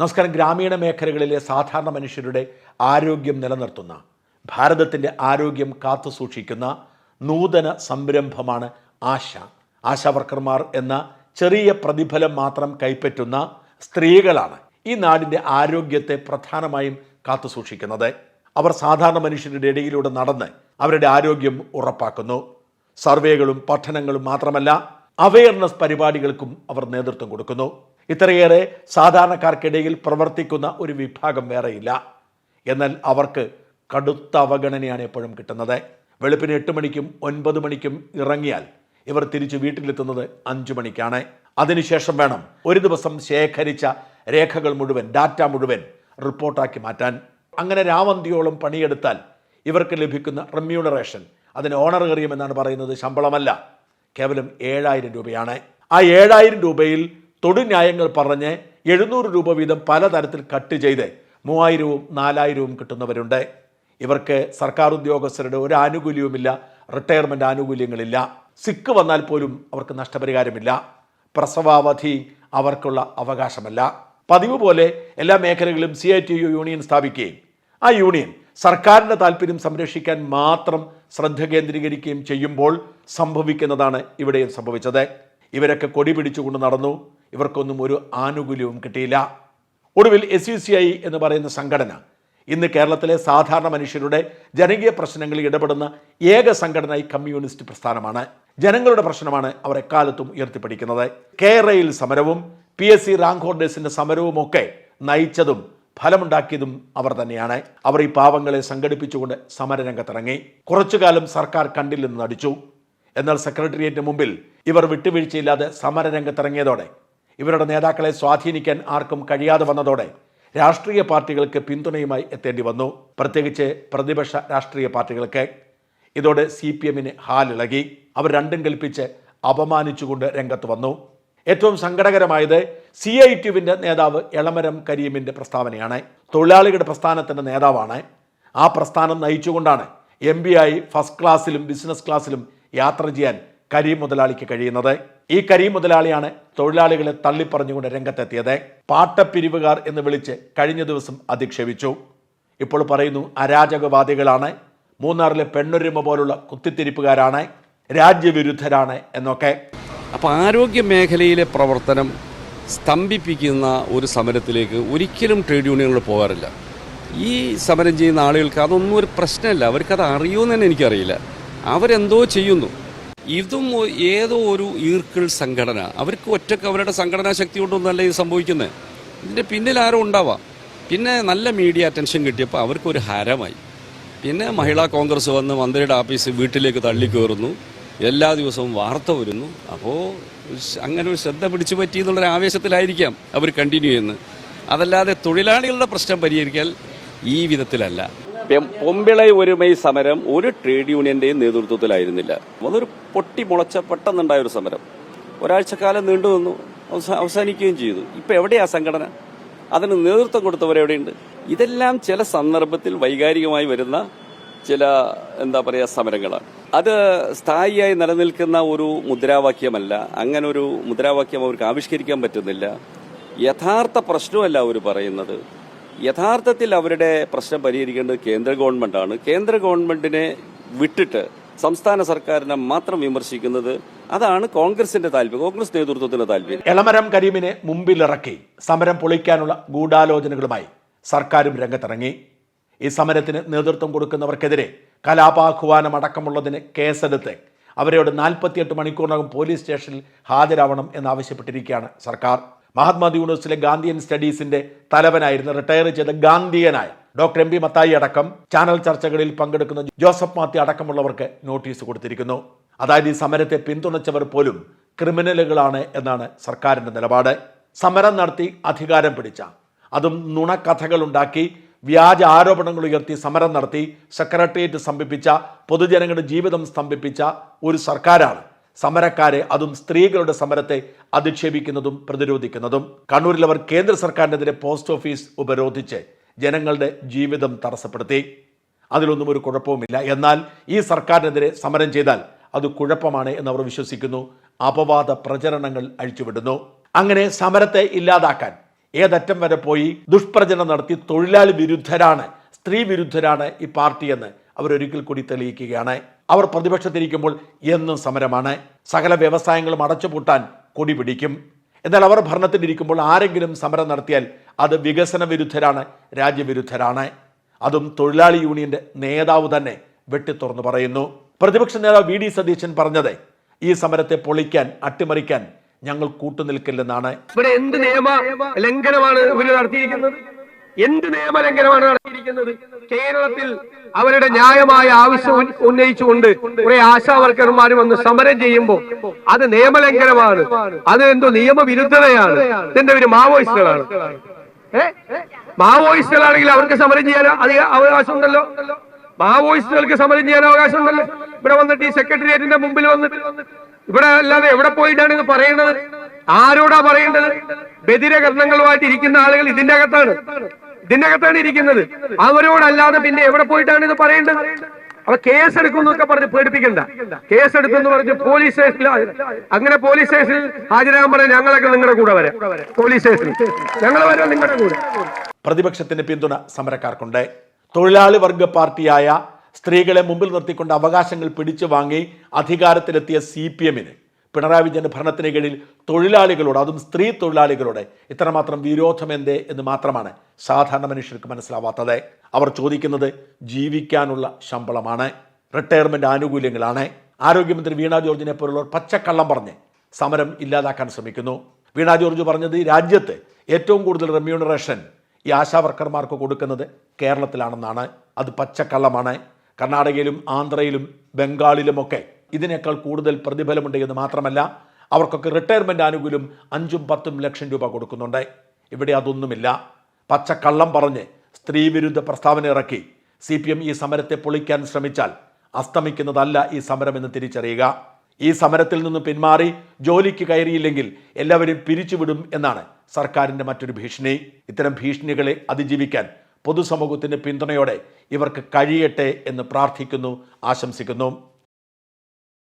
നമസ്കാരം. ഗ്രാമീണ മേഖലകളിലെ സാധാരണ മനുഷ്യരുടെ ആരോഗ്യം നിലനിർത്തുന്ന ഭാരതത്തിന്റെ ആരോഗ്യം കാത്തു സൂക്ഷിക്കുന്ന നൂതന സംരംഭമാണ് ആശ. ആശാ വർക്കർമാർ എന്ന ചെറിയ പ്രതിഫലം മാത്രം കൈപ്പറ്റുന്ന സ്ത്രീകളാണ് ഈ നാടിന്റെ ആരോഗ്യത്തെ പ്രധാനമായും കാത്തു സൂക്ഷിക്കുന്നത്. അവർ സാധാരണ മനുഷ്യരുടെ ഇടയിലൂടെ നടന്ന് അവരുടെ ആരോഗ്യം ഉറപ്പാക്കുന്നു. സർവേകളും പഠനങ്ങളും മാത്രമല്ല അവയർനെസ് പരിപാടികൾക്കും അവർ നേതൃത്വം കൊടുക്കുന്നു. ഇത്രയേറെ സാധാരണക്കാർക്കിടയിൽ പ്രവർത്തിക്കുന്ന ഒരു വിഭാഗം വേറെയില്ല. എന്നാൽ അവർക്ക് കടുത്ത അവഗണനയാണ് എപ്പോഴും കിട്ടുന്നത്. വെളുപ്പിന് എട്ട് മണിക്കും ഒൻപത് മണിക്കും ഇറങ്ങിയാൽ ഇവർ തിരിച്ച് വീട്ടിലെത്തുന്നത് അഞ്ചു മണിക്കാണ്. അതിനുശേഷം വേണം ഒരു ദിവസം ശേഖരിച്ച രേഖകൾ മുഴുവൻ ഡാറ്റ മുഴുവൻ റിപ്പോർട്ടാക്കി മാറ്റാൻ. അങ്ങനെ രാവന്തിയോളം പണിയെടുത്താൽ ഇവർക്ക് ലഭിക്കുന്ന റെമ്യൂണറേഷൻ അതിന് ഓണറേറിയം എന്നാണ് പറയുന്നത് ശമ്പളമല്ല. കേവലം ഏഴായിരം രൂപയാണ്. ആ ഏഴായിരം രൂപയിൽ തൊടുന്യായങ്ങൾ പറഞ്ഞ് എഴുന്നൂറ് രൂപ വീതം പലതരത്തിൽ കട്ട് ചെയ്ത് മൂവായിരവും നാലായിരവും കിട്ടുന്നവരുണ്ട്. ഇവർക്ക് സർക്കാർ ഉദ്യോഗസ്ഥരുടെ ഒരു ആനുകൂല്യവുമില്ല റിട്ടയർമെന്റ് ആനുകൂല്യങ്ങളില്ല. സിക്ക് വന്നാൽ പോലും അവർക്ക് നഷ്ടപരിഹാരമില്ല. പ്രസവാവധി അവർക്കുള്ള അവകാശമല്ല. പതിവ് പോലെ എല്ലാ മേഖലകളിലും C I T U union സ്ഥാപിക്കുകയും ആ യൂണിയൻ സർക്കാരിന്റെ താല്പര്യം സംരക്ഷിക്കാൻ മാത്രം ശ്രദ്ധ കേന്ദ്രീകരിക്കുകയും ചെയ്യുമ്പോൾ സംഭവിക്കുന്നതാണ് ഇവിടെയും സംഭവിച്ചത്. ഇവരൊക്കെ കൊടി പിടിച്ചുകൊണ്ട് നടന്നു. ഇവർക്കൊന്നും ഒരു ആനുകൂല്യവും കിട്ടിയില്ല. ഒടുവിൽ എസ് യു സി ഐ എന്ന് പറയുന്ന സംഘടന ഇന്ന് കേരളത്തിലെ സാധാരണ മനുഷ്യരുടെ ജനകീയ പ്രശ്നങ്ങളിൽ ഇടപെടുന്ന ഏക സംഘടന ഈ കമ്മ്യൂണിസ്റ്റ് പ്രസ്ഥാനമാണ്. ജനങ്ങളുടെ പ്രശ്നമാണ് അവർ എക്കാലത്തും ഉയർത്തിപ്പിടിക്കുന്നത്. കേരളയിൽ സമരവും പി എസ് സി റാങ്ക് ഹോൾഡേഴ്സിന്റെ സമരവും ഒക്കെ നയിച്ചതും ഫലമുണ്ടാക്കിയതും അവർ തന്നെയാണ്. അവർ ഈ പാവങ്ങളെ സംഘടിപ്പിച്ചുകൊണ്ട് സമരരംഗത്തിറങ്ങി. കുറച്ചു കാലം സർക്കാർ കണ്ടില്ലെന്ന് നടിച്ചു. എന്നാൽ സെക്രട്ടേറിയറ്റിന് മുമ്പിൽ ഇവർ വിട്ടുവീഴ്ചയില്ലാതെ സമരരംഗത്തിറങ്ങിയതോടെ ഇവരുടെ നേതാക്കളെ സ്വാധീനിക്കാൻ ആർക്കും കഴിയാതെ വന്നതോടെ രാഷ്ട്രീയ പാർട്ടികൾക്ക് പിന്തുണയുമായി എത്തേണ്ടി വന്നു. പ്രത്യേകിച്ച് പ്രതിപക്ഷ രാഷ്ട്രീയ പാർട്ടികൾക്ക്. ഇതോടെ സി പി എമ്മിന് ഹാലിളകി. അവർ രണ്ടും കൽപ്പിച്ച് അപമാനിച്ചുകൊണ്ട് രംഗത്ത് വന്നു. ഏറ്റവും സങ്കടകരമായത് സി ഐ ടിയുവിന്റെ നേതാവ് എളമരം കരീമിന്റെ പ്രസ്താവനയാണ്. തൊഴിലാളികളുടെ പ്രസ്ഥാനത്തിന്റെ നേതാവാണ്. ആ പ്രസ്ഥാനം നയിച്ചുകൊണ്ടാണ് എം ബി ആയി ഫസ്റ്റ് ക്ലാസ്സിലും ബിസിനസ് ക്ലാസ്സിലും യാത്ര ചെയ്യാൻ കരീം മുതലാളിക്ക് കഴിയുന്നത്. ഈ കരീം മുതലാളിയാണ് തൊഴിലാളികളെ തള്ളിപ്പറഞ്ഞുകൊണ്ട് രംഗത്തെത്തിയത്. പാട്ടപ്പിരിവുകാർ എന്ന് വിളിച്ച് കഴിഞ്ഞ ദിവസം അധിക്ഷേപിച്ചു. ഇപ്പോൾ പറയുന്നു അരാജകവാദികളാണ്. മൂന്നാറിലെ പെണ്ണൊരുമ പോലുള്ള കുത്തിത്തിരിപ്പുകാരാണ്. രാജ്യവിരുദ്ധരാണ് എന്നൊക്കെ. അപ്പോൾ ആരോഗ്യ മേഖലയിലെ പ്രവർത്തനം സ്തംഭിപ്പിക്കുന്ന ഒരു സമരത്തിലേക്ക് ഒരിക്കലും ട്രേഡ് യൂണിയനുകൾ പോകാറില്ല. ഈ സമരം ചെയ്യുന്ന ആളുകൾക്ക് അതൊന്നും ഒരു പ്രശ്നമല്ല. അവർക്കത് അറിയുമെന്ന് തന്നെ എനിക്കറിയില്ല. അവരെന്തോ ചെയ്യുന്നു. ഇതും ഏതോ ഒരു ഈർക്കിൾ സംഘടന. അവർക്ക് ഒറ്റയ്ക്ക് അവരുടെ സംഘടനാ ശക്തി കൊണ്ടൊന്നല്ല ഇത് സംഭവിക്കുന്നത് ഇതിന്റെ പിന്നിൽ ആരും ഉണ്ടാവാം. പിന്നെ നല്ല മീഡിയ അറ്റൻഷൻ കിട്ടിയപ്പോൾ അവർക്കൊരു ഹരമായി. പിന്നെ മഹിളാ കോൺഗ്രസ് വന്ന് മന്ത്രിയുടെ ആഫീസ് വീട്ടിലേക്ക് തള്ളിക്കയറുന്നു എല്ലാ ദിവസവും വാർത്ത വരുന്നു. അപ്പോൾ അങ്ങനെ ഒരു ശ്രദ്ധ പിടിച്ചു പറ്റി എന്നുള്ളൊരു ആവേശത്തിലായിരിക്കാം അവർ കണ്ടിന്യൂ ചെയ്യുന്നത്. അതല്ലാതെ തൊഴിലാളികളുടെ പ്രശ്നം പരിഹരിക്കാൻ ഈ വിധത്തിലല്ല. പൊമ്പിളை ഒരുമൈ സമരം ഒരു ട്രേഡ് യൂണിയന്റെയും നേതൃത്വത്തിലായിരുന്നില്ല. അതൊരു പൊട്ടി മുളച്ച പെട്ടെന്നുണ്ടായ ഒരു സമരം. ഒരാഴ്ചക്കാലം നീണ്ടു നിന്നു. അവസാ- അവസാനിക്കുകയും ചെയ്തു. ഇപ്പൊ എവിടെയാ സംഘടന? അതിന് നേതൃത്വം കൊടുത്തവരെവിടെയുണ്ട് ഇതെല്ലാം ചില സന്ദർഭത്തിൽ വൈകാരികമായി വരുന്ന ചില എന്താ പറയുക സമരങ്ങളാണ്. അത് സ്ഥായിയായി നിലനിൽക്കുന്ന ഒരു മുദ്രാവാക്യമല്ല. അങ്ങനെ ഒരു മുദ്രാവാക്യം അവർക്ക് ആവിഷ്കരിക്കാൻ പറ്റുന്നില്ല. യഥാർത്ഥ പ്രശ്നമല്ല അവർ പറയുന്നത്. യഥാർത്ഥത്തിൽ അവരുടെ പ്രശ്നം പരിഹരിക്കേണ്ടത് കേന്ദ്ര ഗവൺമെന്റാണ് കേന്ദ്ര ഗവൺമെന്റിനെ വിട്ടിട്ട് സംസ്ഥാന സർക്കാരിനെ മാത്രം വിമർശിക്കുന്നത് അതാണ് കോൺഗ്രസിന്റെ താല്പര്യം കോൺഗ്രസ് നേതൃത്വത്തിന്റെ താല്പര്യം. എളമരം കരീമിനെ മുമ്പിലിറക്കി സമരം പൊളിക്കാനുള്ള ഗൂഢാലോചനകളുമായി സർക്കാരും രംഗത്തിറങ്ങി. ഈ സമരത്തിന് നേതൃത്വം കൊടുക്കുന്നവർക്കെതിരെ കലാപാഹ്വാനം അടക്കമുള്ളതിന് കേസെടുത്ത് അവരോട് നാൽപ്പത്തിയെട്ട് മണിക്കൂറിനകം പോലീസ് സ്റ്റേഷനിൽ ഹാജരാവണം എന്നാവശ്യപ്പെട്ടിരിക്കുകയാണ് സർക്കാർ. മഹാത്മാ യൂണിവേഴ്സിറ്റിയിലെ ഗാന്ധിയൻ സ്റ്റഡീസിന്റെ തലവനായിരുന്ന റിട്ടയർ ചെയ്ത ഗാന്ധിയനായ ഡോക്ടർ എം പി മത്തായി അടക്കം ചാനൽ ചർച്ചകളിൽ പങ്കെടുക്കുന്ന ജോസഫ് മാത്തി അടക്കമുള്ളവർക്ക് നോട്ടീസ് കൊടുത്തിരിക്കുന്നു. അതായത് ഈ സമരത്തെ പിന്തുണച്ചവർ പോലും ക്രിമിനലുകളാണ് എന്നാണ് സർക്കാരിന്റെ നിലപാട്. സമരം നടത്തി അധികാരം പിടിച്ച അതും നുണക്കഥകളുണ്ടാക്കി വ്യാജ ആരോപണങ്ങൾ ഉയർത്തി സമരം നടത്തി സെക്രട്ടേറിയറ്റ് സ്തംഭിപ്പിച്ച പൊതുജനങ്ങളുടെ ജീവിതം സ്തംഭിപ്പിച്ച ഒരു സർക്കാരാണ് സമരക്കാരെ അതും സ്ത്രീകളുടെ സമരത്തെ അധിക്ഷേപിക്കുന്നതും പ്രതിരോധിക്കുന്നതും. കണ്ണൂരിൽ അവർ കേന്ദ്ര സർക്കാരിനെതിരെ പോസ്റ്റ് ഓഫീസ് ഉപരോധിച്ച് ജനങ്ങളുടെ ജീവിതം തടസ്സപ്പെടുത്തി. അതിലൊന്നും ഒരു കുഴപ്പവുമില്ല. എന്നാൽ ഈ സർക്കാരിനെതിരെ സമരം ചെയ്താൽ അത് കുഴപ്പമാണ് എന്ന് അവർ വിശ്വസിക്കുന്നു. അപവാദ പ്രചരണങ്ങൾ അഴിച്ചുവിടുന്നു. അങ്ങനെ സമരത്തെ ഇല്ലാതാക്കാൻ ഏതറ്റം വരെ പോയി ദുഷ്പ്രചരണം നടത്തി തൊഴിലാളി വിരുദ്ധരാണ് സ്ത്രീ വിരുദ്ധരാണ് ഈ പാർട്ടിയെന്ന് അവരൊരിക്കൽ കൂടി തെളിയിക്കുകയാണ്. അവർ പ്രതിപക്ഷത്തിരിക്കുമ്പോൾ എന്നും സമരമാണ്. സകല വ്യവസായങ്ങളും അടച്ചുപൂട്ടാൻ കൊടി പിടിക്കും. എന്നാൽ അവർ ഭരണത്തിലിരിക്കുമ്പോൾ ആരെങ്കിലും സമരം നടത്തിയാൽ അത് വികസന വിരുദ്ധരാണ് രാജ്യവിരുദ്ധരാണ്. അതും തൊഴിലാളി യൂണിയന്റെ നേതാവ് തന്നെ വെട്ടിത്തുറന്നു പറയുന്നു. പ്രതിപക്ഷ നേതാവ് വി ഡി സതീശൻ പറഞ്ഞത് ഈ സമരത്തെ പൊളിക്കാൻ അട്ടിമറിക്കാൻ ഞങ്ങൾ കൂട്ടുനിൽക്കില്ലെന്നാണ്. ഇവിടെ എന്ത് നിയമ ലംഘനമാണ് ഇവർ നടത്തിയിരിക്കുന്നത്? എന്ത് നിയമലംഘനമാണ് നടത്തിയിരിക്കുന്നത്? കേരളത്തിൽ അവരുടെ ന്യായമായ ആവശ്യം ഉന്ന- ഉന്നയിച്ചുകൊണ്ട് കുറെ ആശാവർക്കർമാർ വന്ന് സമരം ചെയ്യുമ്പോൾ അത് നിയമലംഘനമാണ്. അത് എന്തോ നിയമവിരുദ്ധതയാണ്. ഇതിന്റെ ഒരു മാവോയിസ്റ്റുകളാണ്. മാവോയിസ്റ്റുകളാണെങ്കിൽ അവർക്ക് സമരം ചെയ്യാൻ അധിക അവകാശം ഉണ്ടല്ലോ മാവോയിസ്റ്റുകൾക്ക് സമരം ചെയ്യാൻ അവകാശം ഉണ്ടല്ലോ ഇവിടെ വന്നിട്ട് ഈ സെക്രട്ടേറിയറ്റിന്റെ മുമ്പിൽ വന്നിട്ട് ഇവിടെ അല്ലാതെ എവിടെ പോയിട്ടാണ് ഇത് പറയേണ്ടത് ആരോടാ പറയേണ്ടത്? ബദിരകർണങ്ങളുമായിട്ട് ഇരിക്കുന്ന ആളുകൾ ഇതിന്റെ അകത്താണ്. ഇതിന്റെ അകത്താണ് ഇരിക്കുന്നത്. അവരോടല്ലാതെ പിന്നെ എവിടെ പോയിട്ടാണ് ഇത് പറയേണ്ടത്? അപ്പൊ കേസ് എടുക്കുന്നൊക്കെ പറഞ്ഞ് പേടിപ്പിക്കണ്ട. കേസ് എടുത്തെന്ന് പറഞ്ഞ് പോലീസ് സ്റ്റേഷനിൽ അങ്ങനെ പോലീസ് സ്റ്റേഷനിൽ ഹാജരാകാൻ പറഞ്ഞ ഞങ്ങളൊക്കെ നിങ്ങളുടെ കൂടെ വരാം. പോലീസ് സ്റ്റേഷനിൽ. ഞങ്ങൾ വരാം നിങ്ങളുടെ കൂടെ. പ്രതിപക്ഷത്തിന്റെ പിന്തുണ സമരക്കാർക്കുണ്ട്. തൊഴിലാളി വർഗ പാർട്ടിയായ സ്ത്രീകളെ മുമ്പിൽ നിർത്തിക്കൊണ്ട് അവകാശങ്ങൾ പിടിച്ചു വാങ്ങി അധികാരത്തിലെത്തിയ സി പി എമ്മിന്. പിണറായി വിജയന്റെ ഭരണത്തിന് കീഴിൽ തൊഴിലാളികളോട് അതും സ്ത്രീ തൊഴിലാളികളോട് ഇത്രമാത്രം വിരോധം എന്തേ എന്ന് മാത്രമാണ് സാധാരണ മനുഷ്യർക്ക് മനസ്സിലാവാത്തത്. അവർ ചോദിക്കുന്നത് ജീവിക്കാനുള്ള ശമ്പളമാണ് റിട്ടയർമെന്റ് ആനുകൂല്യങ്ങളാണ്. ആരോഗ്യമന്ത്രി വീണ ജോർജിനെ പോലുള്ളവർ പച്ചക്കള്ളം പറഞ്ഞ് സമരം ഇല്ലാതാക്കാൻ ശ്രമിക്കുന്നു. വീണ ജോർജ് പറഞ്ഞത് രാജ്യത്ത് ഏറ്റവും കൂടുതൽ റെമ്യൂണറേഷൻ ഈ ആശാവർക്കർമാർക്ക് കൊടുക്കുന്നത് കേരളത്തിലാണെന്നാണ്. അത് പച്ചക്കള്ളമാണ്. കർണാടകയിലും ആന്ധ്രയിലും ബംഗാളിലുമൊക്കെ ഇതിനേക്കാൾ കൂടുതൽ പ്രതിഫലമുണ്ട് എന്ന് മാത്രമല്ല അവർക്കൊക്കെ റിട്ടയർമെന്റ് ആനുകൂല്യം അഞ്ചും പത്തും ലക്ഷം രൂപ കൊടുക്കുന്നുണ്ട്. ഇവിടെ അതൊന്നുമില്ല. പച്ചക്കള്ളം പറഞ്ഞ് സ്ത്രീവിരുദ്ധ പ്രസ്താവന ഇറക്കി. സി പി എം ഈ സമരത്തെ പൊളിക്കാൻ ശ്രമിച്ചാൽ അസ്തമിക്കുന്നതല്ല ഈ സമരം എന്ന് തിരിച്ചറിയുക. ഈ സമരത്തിൽ നിന്ന് പിന്മാറി ജോലിക്ക് കയറിയില്ലെങ്കിൽ എല്ലാവരും പിരിച്ചുവിടും എന്നാണ് സർക്കാരിന്റെ മറ്റൊരു ഭീഷണി. ഇത്തരം ഭീഷണികളെ അതിജീവിക്കാൻ പൊതുസമൂഹത്തിന്റെ പിന്തുണയോടെ ഇവർക്ക് കഴിയട്ടെ എന്ന് പ്രാർത്ഥിക്കുന്നു ആശംസിക്കുന്നു.